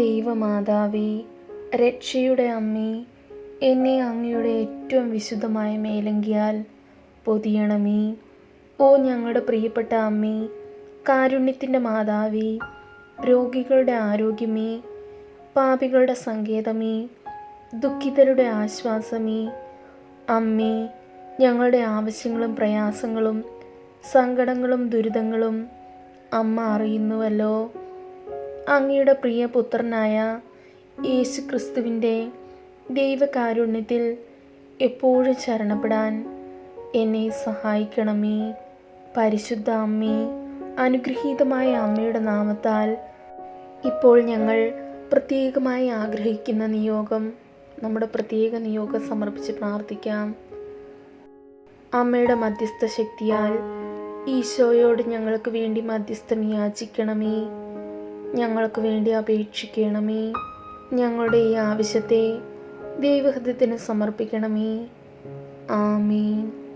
ദൈവമാതാവേ രക്ഷയുടെ അമ്മേ എന്നെ അങ്ങയുടെ ഏറ്റവും വിശുദ്ധമായ മേലങ്കിയാൽ പൊതിയണമേ. ഓ ഞങ്ങളുടെ പ്രിയപ്പെട്ട അമ്മേ കാരുണ്യത്തിന്റെ മാതാവേ രോഗികളുടെ ആരോഗ്യമേ പാപികളുടെ സങ്കേതമേ ദുഃഖിതരുടെ ആശ്വാസമേ. അമ്മേ ഞങ്ങളുടെ ആവശ്യങ്ങളും പ്രയാസങ്ങളും സങ്കടങ്ങളും ദുരിതങ്ങളും അമ്മ അറിയുന്നുവല്ലോ. അങ്ങയുടെ പ്രിയ പുത്രനായ യേശു ക്രിസ്തുവിന്റെ ദൈവകാരുണ്യത്തിൽ എപ്പോഴും ശരണപ്പെടാൻ എന്നെ സഹായിക്കണമേ. പരിശുദ്ധ അമ്മേ അനുഗ്രഹീതമായ അമ്മയുടെ നാമത്താൽ ഇപ്പോൾ ഞങ്ങൾ പ്രത്യേകമായി ആഗ്രഹിക്കുന്ന നിയോഗം നമ്മുടെ പ്രത്യേക നിയോഗം സമർപ്പിച്ച് പ്രാർത്ഥിക്കാം. അമ്മയുടെ മധ്യസ്ഥ ശക്തിയാൽ ഈശോയോട് ഞങ്ങൾക്ക് വേണ്ടി മധ്യസ്ഥം യാചിക്കണമേ. ഞങ്ങൾക്ക് വേണ്ടി അപേക്ഷിക്കണമേ. ഞങ്ങളുടെ ഈ ആവശ്യത്തെ ദൈവഹൃദയത്തിന് സമർപ്പിക്കണമേ. ആമീൻ.